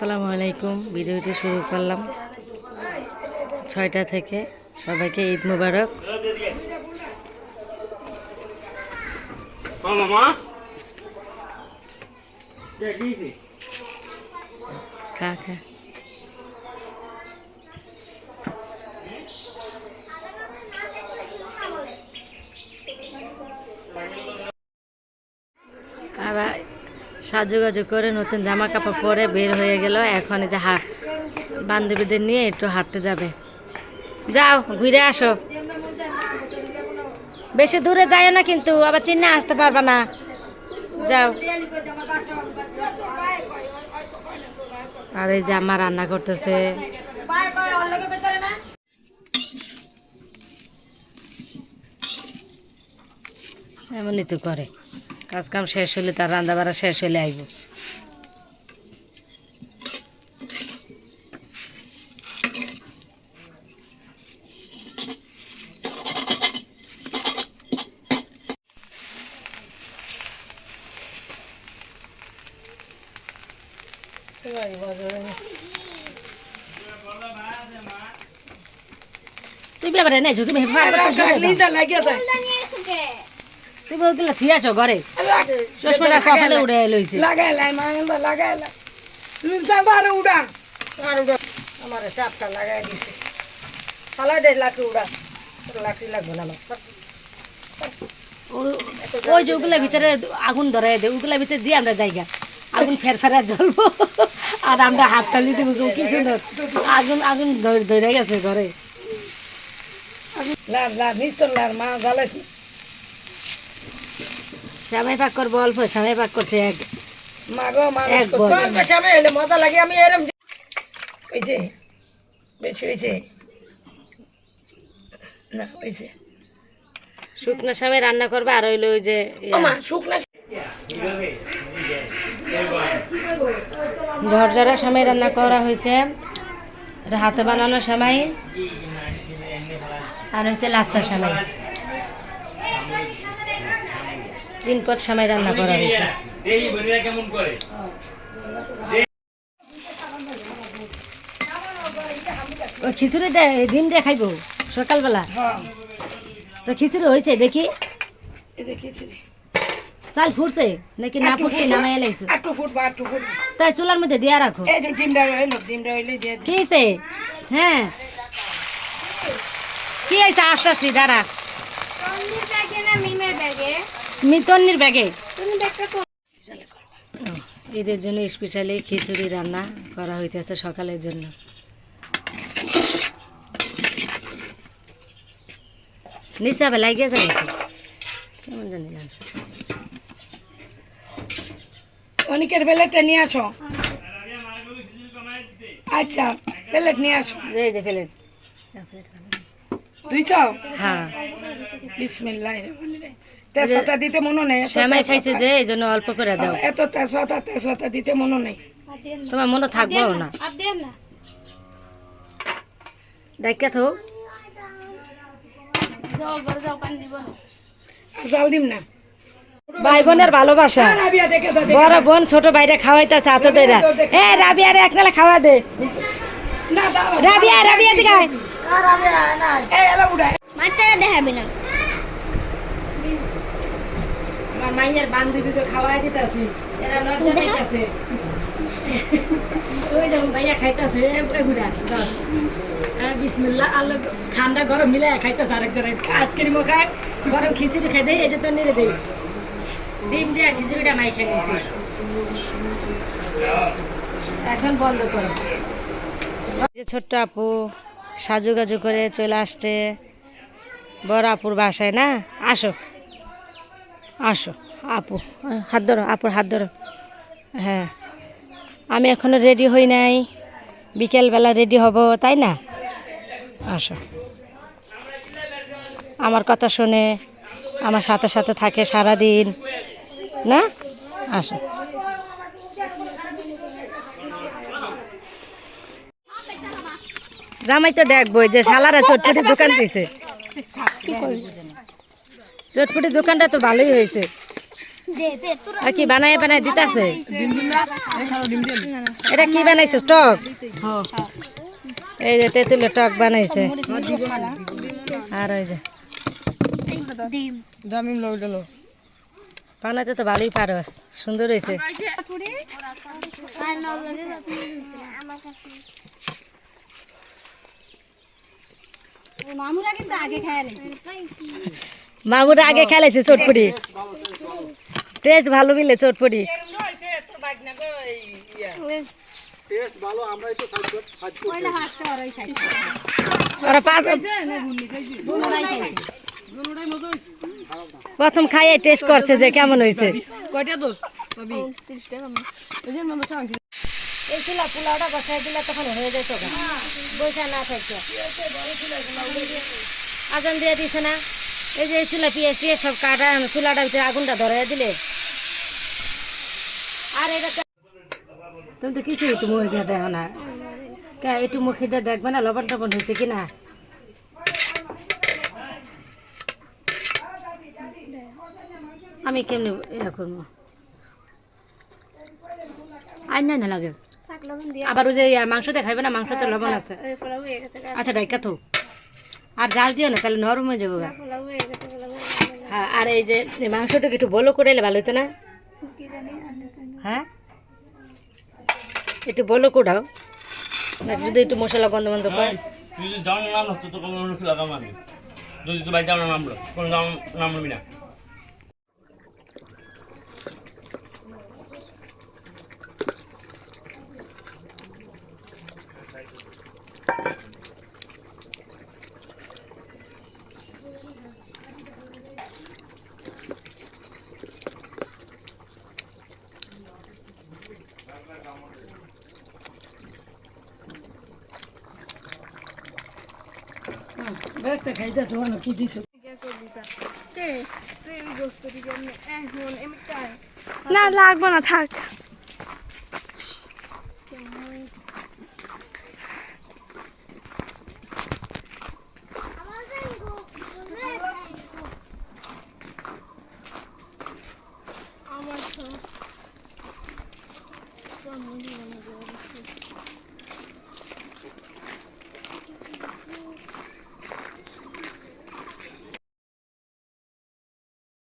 আসসালামু আলাইকুম। ভিডিওটি শুরু করলাম। ছয়টা থেকে সবাইকে ঈদ মুবারক. খা খা তারা সাজুগাজু করে নতুন জামা কাপড় পরে বের হয়ে গেল। এখন এই যে হাট বান্ধবীদের নিয়ে একটু হাঁটতে যাবে। যাও, ঘুরে আসো। বেশি দূরে যাইও না কিন্তু, আবার চিনে আসতে পারবা না। যাও। আর এই যে আমার রান্না করতেছে। এমনই তো করে। কাজ কাম শেষ হলে তার রান্না বাড়া শেষ হলে আইব। তুই ব্যাপারে নাই তুমি তুমি ওগুলো থিয়াছ ঘরে? চশমাটা কপালে উড়ে লইছে। লাগাইলাই মাঙ্গা লাগাইলাই মিলতা আর উড়া আর উড়া আমার চাপটা লাগাই দিছে। ফালাই দে লাঠি উড়া লাঠি লাগবে না ওই যে ভিতরে আগুন ধরে দে ওগুলোর ভিতরে দিয়ে আমরা জায়গা আগুন ফের ফেরা জ্বলবো আর আমরা হাত তালি দিব কি সুন্দর। আগুন আগুন ধরে গেছে ঘরে। লার লার নিস্তর লার মা জ্বালাইছি। সামাই পাক করব অল্প সামাই পাক করছে এক। মা গো মানুষ এক তো বল। তোর কাছে আমি এলে মজা লাগে আমি এরম হয়েছে বেশি হয়েছে না হয়েছে শুকনো সামে রান্না করবে আর হইল ওই যে শুকনা ঝরঝরা সামাই রান্না করা হয়েছে। এটা হাতে বানানো সামাই আর হয়েছে লাচ্চা সামাই তিন পদ সময় রান্না করা হয়েছে। দেই কেমন করে? খিচুড়ি ডিম দিয়ে খাইবো সকালবেলা। হ্যাঁ তো খিচুড়ি হয়েছে দেখি। চাল ফুটছে নাকি না ফুটছে নামাই আটু আটু ফুটবা তাই চুলার মধ্যে দিয়া রাখো। এই যে ডিমটা হইল ডিমটা হইলে দিয়ে কি হয়েছে? হ্যাঁ। কি হয়েছে? আস্তে আস্তে দাঁড়া। মিতন্নির ব্যাগে। ঈদের জন্য স্পেশালি খিচুড়ি রান্না করা হইতেছে সকালের জন্য। নিচে আবার লাগিয়ে যাবে কেমন জানি অনেকের প্লেটটা নিয়ে আসো। আচ্ছা প্লেট নিয়ে আসো। এই যে ফেলে দুইশো? হ্যাঁ। বিসমিল্লাহ। তেজপাতা দিতে মনে নেই শ্যামাই খাইছে যে এই জন্য অল্প করে দাও। এত তেজপাতা তেজপাতা দিতে মনে নেই। তোমার মনে থাকব না। ডাইকা জাল দিম না। ভাই বোনের ভালোবাসা রাবিয়া দেখে দা বড় বোন ছোট ভাইরা খাওয়াইতেছে হাতে দেরা এ রাবিয়া রে একনালে খাওয়া দে। না রাবিয়া রাবিয়া দিকে আয়। রাবিয়া না। এই এলা উড়া বাচ্চারা দেখাবি না। আমার মাইয়ের বান্ধবীকে খাওয়াই দিতেছি এরা লজ্জা পাইতেছে। ওই যেমন ভাইয়া খাইতেছে এগুলা বিসমিল্লাহ আল্লাহ ঠান্ডা গরম মিলে খাইতেছে আরেকজনের আইসক্রিমও খায় গরম খিচুড়ি খাই দেয় এই যে তো নিরে দেই ডিম দিয়ে খিচুড়িটা মাই খেয়ে নিছি। এখন বন্ধ করো। যে ছোট্ট আপু সাজু গাজু করে চলে আসছে। বড় আপুর বাসায় না? আসো। আসো, আপু, হাত ধরো, আপুর হাত ধরো। হ্যাঁ আমি এখনও রেডি হই নাই। বিকেলবেলা রেডি হব, তাই না? আসো। আমার কথা শুনে, আমার সাথে সাথে থাকে সারা দিন না? আসো। জামাই তো দেখব যে শালারা চটপটি দোকান দিয়েছে চটপটি দোকানটা তো ভালোই হয়েছে। আর কি বানায় বানায় দিতেছে? এটা কি বানাইছে, টক? এই যে তেঁতুলের টক বানাইছে। আর ওই যে বানাইতে তো ভালোই পারস, সুন্দর হয়েছে। মামুরা কিন্তু আগে খায় মামুরা আগে খেলেছে চটপটি। টেস্ট ভালো মিলে চটপটি। পয়লা হাঁটতে পারো ওই সাইড ওরা পাঁচ প্রথম খাইয়ে টেস্ট করছে যে কেমন হয়েছে চুলা পোলাওটা বসাই দিলে তখন হয়ে যেত বসে না থাকতো আগুন দিয়ে দিছে না। এই যে চুলা পিঁয়াজ টিয়াজ সব কাটা চুলাটার ভিতরে আগুনটা ধরে দিলে। আর এটা তুমি তো কিছু একটু মুখে দিয়ে দেখো না। কে একটু মুখে দিয়ে দেখবে না লবণ টবণ হয়েছে কি না আমি কেমনি ইয়া করব? আর না না লাগে। আবার ওই যে ইয়া মাংসতে খাইবে না? মাংসতে লবণ আছে। হয়ে আচ্ছা ডাইকা তো। আর জাল দিও না, তাহলে নরম হয়ে যাবে হয়ে, আর এই যে মাংসটাকে একটু বলো করে এলে ভালো হতো না? হ্যাঁ? একটু বলো কোটাও যদি একটু মশলা গন্ধ বন্ধ করে। যদি জানো না হতো তো কোনো অনুষ্ঠ লাগাম আমি। যদি তো ভাই জানো না নামলো কোনো নাম নামবি না খাইতে তোমার কি দিছো? না লাগবো না থাক।